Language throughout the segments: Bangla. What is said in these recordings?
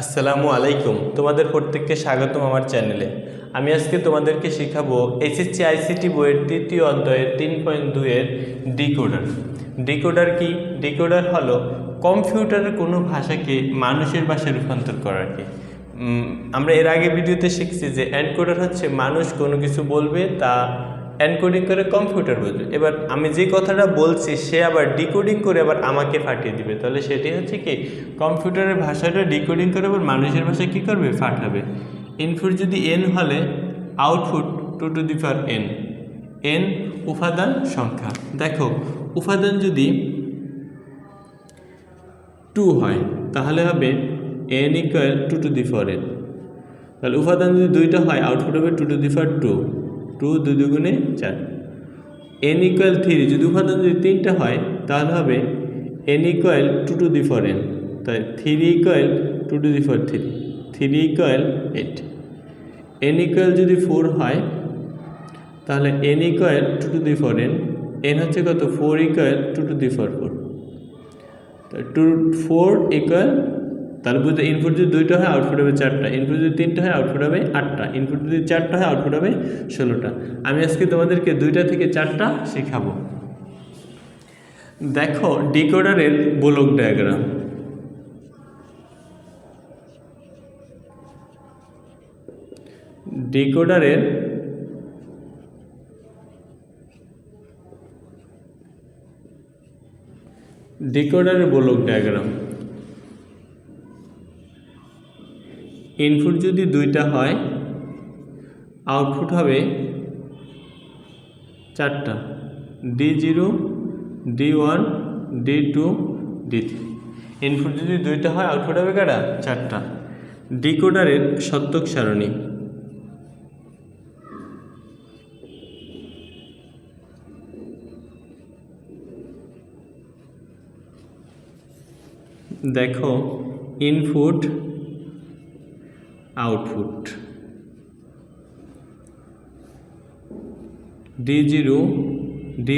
আসসালামু আলাইকুম। তোমাদের প্রত্যেককে স্বাগতম আমার চ্যানেলে। আমি আজকে তোমাদেরকে শেখাবো এসএসসি আইসিটি বইয়ের তৃতীয় অধ্যায়ের তিন পয়েন্ট দুইয়ের ডিকোডার। ডিকোডার কি? ডিকোডার হলো কম্পিউটারের কোনো ভাষাকে মানুষের ভাষায় রূপান্তর করাকে আমরা এর আগে ভিডিওতে শিখছি যে এনকোডার হচ্ছে মানুষ কোনো কিছু বলবে তা এনকোডিং করে কম্পিউটার বুঝবে এবার আমি যে কথাটা বলছি, সে আবার ডিকোডিং করে আবার আমাকে ফাটিয়ে দিবে। তাহলে সেটি হচ্ছে কি, কম্পিউটারের ভাষাটা ডিকোডিং করে আবার মানুষের ভাষায় কী করবে? ফাটাবে। ইনপুট যদি এন হলে output two to the power N N উপাদান সংখ্যা। দেখো, উপাদান যদি টু হয়, তাহলে হবে N equal to two the power N তাহলে উপাদান যদি দুইটা হয় আউটপুট হবে two to the power two two দুই দুগুণে চার। এন ইকুয়াল থ্রি যদি উপাদান যদি তিনটা হয়, তাহলে হবে N equal two two the power N তাই three equal two two the for three three equal eight N equal যদি ফোর হয়, তাহলে N equal two two the power N N হচ্ছে কত? Four equal two two the for four two four equal তাহলে বুঝতে ইনপুট যদি দুইটা হয় আউটপুট হবে চারটা। ইনপুট যদি তিনটা হয় আউটপুট হবে আটটা। ইনপুট যদি চারটা হয় আউটপুট হবে ষোলোটা। আমি আজকে তোমাদেরকে দুইটা থেকে চারটা শেখাবো। দেখো ডিকোডারের ব্লক ডায়াগ্রাম ডিকোডারের ডিকোডারের ব্লক ডায়াগ্রাম ইনপুট যদি দুইটা হয় আউটপুট হবে চারটা। D zero D one D two D three input যদি দুইটা হয় আউটপুট হবে কারা? চারটা। ডিকোডারের সত্যক সারণী। দেখো input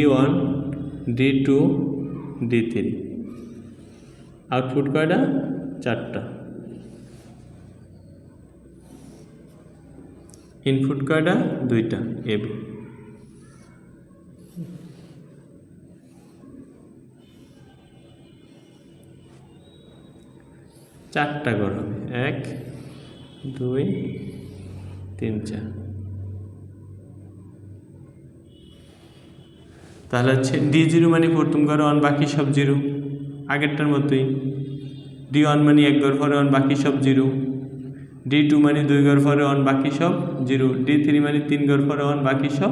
one D two D three output কয়টা? চারটা। ইনপুট কয়টা? দুইটা এবি চারটা ঘর হবে। এক দুই, তিন, চার। তাহলে হচ্ছে ডি জিরো মানে প্রথম ঘর অন বাকি সব জিরো। আগেরটার মতোই। ডি ওয়ান মানে এক ঘর পরে অন বাকি সব জিরো। ডি টু মানে দুই ঘর পরে অন বাকি সব জিরো। ডি থ্রি মানে তিন ঘর পরে অন বাকি সব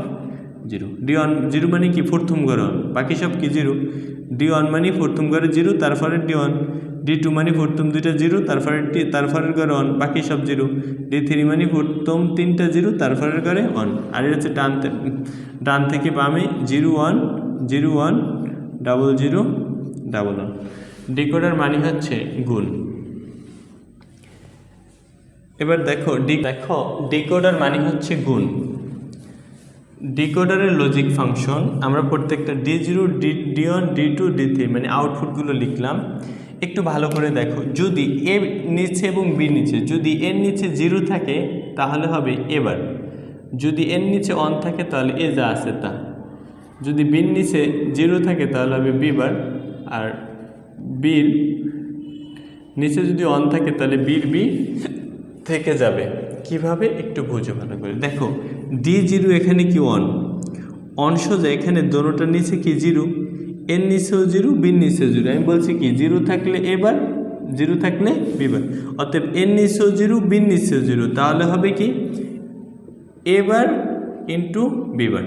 জিরো। ডি ওয়ান জিরো মানে কি? প্রথম ঘর। অন বাকি সব কি জিরো? ডি ওয়ান মানে প্রথম ঘরে জিরো, তারপরে ডি ওয়ান ডি টু মানে প্রথম দুইটা জিরো, তারপরে টি তারপরের ঘরে অন বাকি সব জিরো। ডি থ্রি মানে প্রথম তিনটা জিরো, তারপরের ঘরে অন আর এটা হচ্ছে ডান ডান থেকে বামে zero one zero one double zero double one decoder মানে হচ্ছে গুণ। এবার দেখো, ডি দেখো, ডিকোডার মানে হচ্ছে গুণ। ডিকোডারের লজিক ফাংশন আমরা প্রত্যেকটা D zero D D one D two D three মানে আউটপুটগুলো লিখলাম। একটু ভালো করে দেখো, যদি এ নিচে এবং বি নিচে, যদি এর নিচে জিরো থাকে, তাহলে হবে এবার। যদি এর নিচে অন থাকে, তাহলে এ যা আছে তা। যদি বির নিচে জিরো থাকে, তাহলে হবে বিবার আর বির নিচে যদি অন থাকে, তাহলে বির বি থেকে যাবে। কীভাবে? একটু বুঝো ভালো করে। দেখো ডি জিরো এখানে কি ওয়ান অন সোজা এখানে দোনোটার নিচে কি জিরো? এর নিচেও জিরো, বির নিচেও জিরো। আমি বলছি কি, জিরো থাকলে এবার জিরো থাকলে বিবার অতএব এর নিচেও জিরো, বির নিচেও জিরো। তাহলে হবে কি? এবার ইন্টু বিবার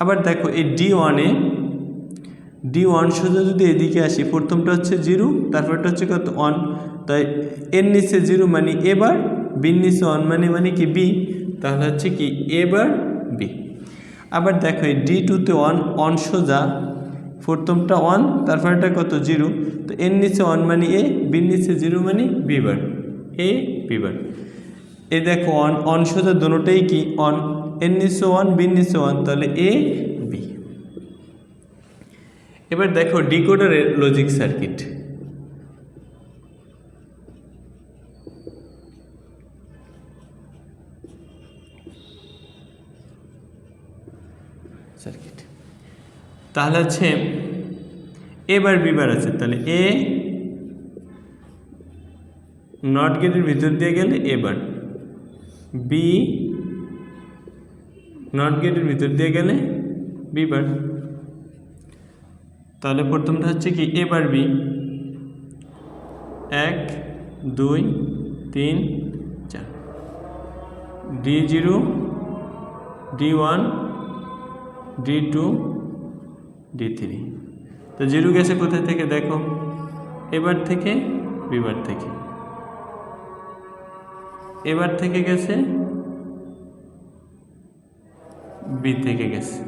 আবার দেখো, এই ডি ওয়ানে ডি ওয়ান সোজা যদি এদিকে আসি, প্রথমটা হচ্ছে জিরো, তারপরটা হচ্ছে কত? ওয়ান তাই এর নিচে জিরো মানে এবার বির নিচে ওয়ান মানে মানে কি? বি। তাহলে হচ্ছে কি এ বার বি। আবার দেখো এই ডি টুতে ওয়ান ওয়ান সোজা, প্রথমটা ওয়ান তারপরটা কত? জিরো তো এর নিচে ওয়ান মানে এ, বির নিচে জিরো মানে বিবার এ বিবার এ দেখো অন অন সোজা দুটোটাই কি? অন এর নিচে ওয়ান বির নিচে ওয়ান তাহলে এ, বি। এবার দেখো ডিকোডারের লজিক সার্কিট তাহলে হচ্ছে এবার বিবার আছে, তাহলে এ নট গেটের ভিতর দিয়ে গেলে এবার বি নট গেটের ভিতর দিয়ে গেলে বিবার তাহলে প্রথমটা হচ্ছে কি এবার বি। এক, দুই, তিন, চার। D zero, D one D two D three তো জিরো গেছে কোথায় থেকে? দেখো। এবার থেকে, বিবার থেকে। এবার থেকে গেছে বি থেকে গেছে।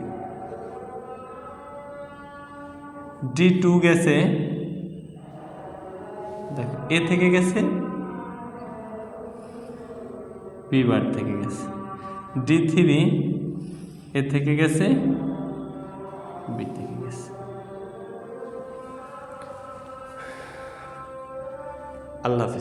ডি টু গেছে, দেখো এ থেকে গেছে বি বার থেকে গেছে। ডি থ্রি এ থেকে গেছে বি থেকে গেছে। আল্লাহ হাফিজ।